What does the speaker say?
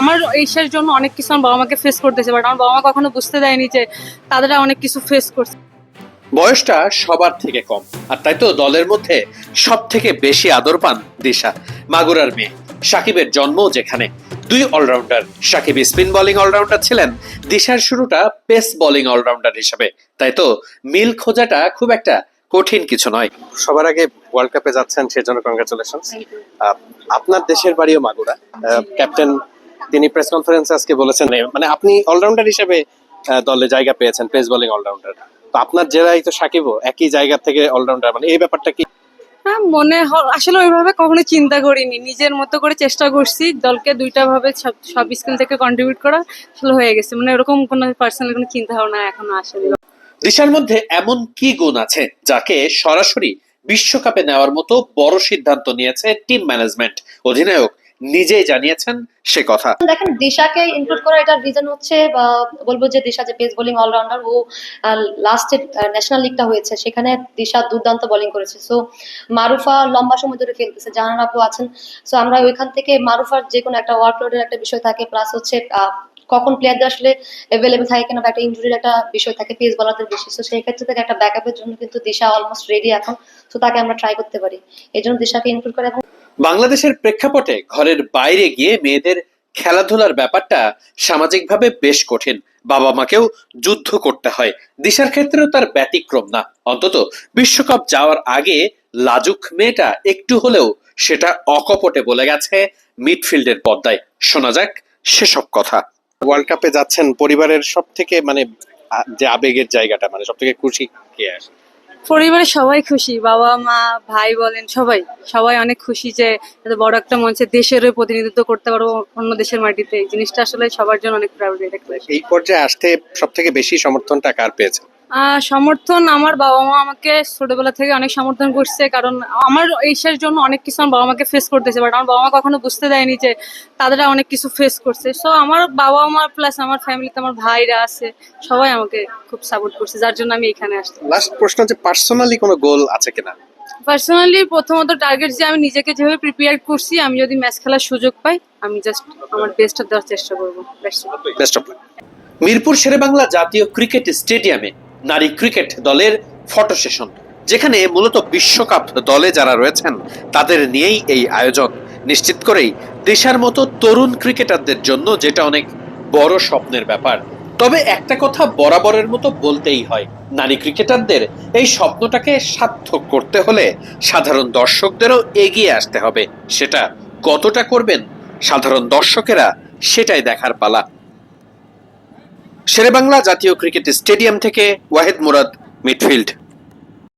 আমার এইসের জন্য অনেক কিছু আমার বাবা মাকে ফেস করতেছে বাট আমার বাবা মা কখনো বুঝতে দেয়নি যে তাদের অনেক কিছু ফেস করছে। বয়সটা সবার থেকে কম আর তাই তো দলের মধ্যে সব থেকে বেশি আদর পান দিশা মাগুরার মেয়ে। সাকিবের জন্ম যেখানে। দুই allrounder Shakib spin bowling allrounder ছিলেন দিশার শুরুটা পেস বোলিং অলরাউন্ডার হিসেবে। তাই তো মিল খোঁজাটা খুব একটা কঠিন কিছু নয়। সবার আগে ওয়ার্ল্ড কাপে যাচ্ছেন সেজন্য কংগ্রাচুলেশন আপনার দেশের বাড়িও মাগুরা। ক্যাপ্টেন তিনি প্রেস কনফারেন্সে আজকে বলেছেন মানে আপনি অলরাউন্ডার হিসেবে দলে জায়গা পেয়েছেন পেস বোলিং অলরাউন্ডার তো আপনার জেলায় তো সাকিবও একই জায়গা থেকে অলরাউন্ডার মানে এই ব্যাপারটা কি? হ্যাঁ মনে হয় আসলে ওইভাবে কখনো চিন্তা করিনি। নিজের মতো করে চেষ্টা করছি দলকে দুইটা ভাবে সব সব স্কিল থেকে কন্ট্রিবিউট করা আসলে হয়ে গেছে। মানে এরকম কোনো পার্সোনাল কোনো চিন্তা ভাবনা এখনও আসেনি। দিশার মধ্যে এমন কি গুণ আছে যাকে সরাসরি বিশ্বকাপে নেওয়ার মতো বড় সিদ্ধান্ত নিয়েছে টিম ম্যানেজমেন্ট অধিনায়ক নিজেই জানিয়েছেন সে কথা। দেখেন, দিশাকে ইনক্লুড করার এটার রিজন হচ্ছে বলব যে দিশা যে পেস বোলিং অলরাউন্ডার ও লাস্টে ন্যাশনাল লিগটা হয়েছে, সেখানে দিশা দুর্দান্ত বোলিং করেছে। সো মারুফা লম্বা সময় ধরে খেলতেছে জাহান আপু আছেন। সো আমরা ওইখান থেকে মারুফার যে কোনো একটা ওয়ার্কলোডের একটা বিষয় থাকে প্লাস হচ্ছে কখন প্লেয়ারদের আসলে অ্যাভেলেবল থাকে কিনা, বা একটা ইঞ্জুরির একটা বিষয় থাকে পেস বলারদের বেশি। তো সেই ক্ষেত্রে থেকে একটা ব্যাকআপের জন্য কিন্তু দিশা অলমোস্ট রেডি এখন। তো তাকে আমরা ট্রাই করতে পারি। এই জন্য দিশাকে ইনক্লুড করে এবং বাংলাদেশের প্রেক্ষাপটে ঘরের বাইরে গিয়ে মেয়েদের খেলাধুলার ব্যাপারটা সামাজিকভাবে বেশ কঠিন। বাবা মাকেও যুদ্ধ করতে হয়। দিশার ক্ষেত্রেও তার ব্যতিক্রম না। অন্তত বিশ্বকাপ যাওয়ার আগে লাজুক মেয়েটা একটু হলেও সেটা অকপটে বলে গেছে মিডফিল্ডের পর্দায়। শোনা যাক সেসব কথা। ওয়ার্ল্ড কাপে যাচ্ছেন পরিবারের সব থেকে মানে যে আবেগের জায়গাটা মানে সব থেকে খুশি কে আসে? পরিবারের সবাই খুশি, বাবা, মা, ভাই বলেন সবাই। সবাই অনেক খুশি যে এত বড় একটা মঞ্চে দেশেরও প্রতিনিধিত্ব করতে পারব অন্য দেশের মাটিতে। এই জিনিসটা আসলে সবার জন্য অনেক প্রাউড এই পর্যায়ে আসতে সব থেকে বেশি সমর্থনটা কার পেয়েছে সমর্থন আমার বাবা মা আমাকে ছোটবেলা থেকে অনেক সমর্থন করছে কারণ আমার এইসের জন্য অনেক কিছু আমার বাবা মাকে ফেস করতেছে বাট আমার বাবা মা কখনো বুঝতে দেয়নি যে তাদের অনেক কিছু ফেস করছে। সো আমার বাবা মা প্লাস আমার ফ্যামিলিতে আমার ভাইরা আছে সবাই আমাকে খুব সাপোর্ট করছে যার জন্য আমি এখানে আসতে লাস্ট প্রশ্ন হচ্ছে পার্সোনালি কোনো গোল আছে কিনা? পার্সোনালি প্রথমত টার্গেট যে আমি নিজেকে যেভাবে প্রিপেয়ার করছি আমি যদি ম্যাচ খেলার সুযোগ পাই আমি জাস্ট আমার বেস্টটা দেওয়ার চেষ্টা করব. বেস্ট অফ মিরপুর শেরেবাংলা জাতীয় ক্রিকেট স্টেডিয়ামে নারী ক্রিকেট দলের ফটো সেশন, যেখানে মূলত বিশ্বকাপ দলে যারা রয়েছেন, তাদের নিয়েই এই আয়োজন। নিশ্চিত করেই দেশার মতো তরুণ ক্রিকেটারদের জন্য যেটা অনেক বড় স্বপ্নের ব্যাপার। তবে একটা কথা বরাবরের মতো বলতেই হয়, নারী ক্রিকেটারদের এই স্বপ্নটাকে সার্থক করতে হলে সাধারণ দর্শকদেরও এগিয়ে আসতে হবে। সেটা কতটা করবেন, সাধারণ দর্শকেরা সেটাই দেখার পালা। শেরেবাংলা জাতীয় ক্রিকেট স্টেডিয়াম থেকে ওয়াহেদ মুরাদ মিডফিল্ড।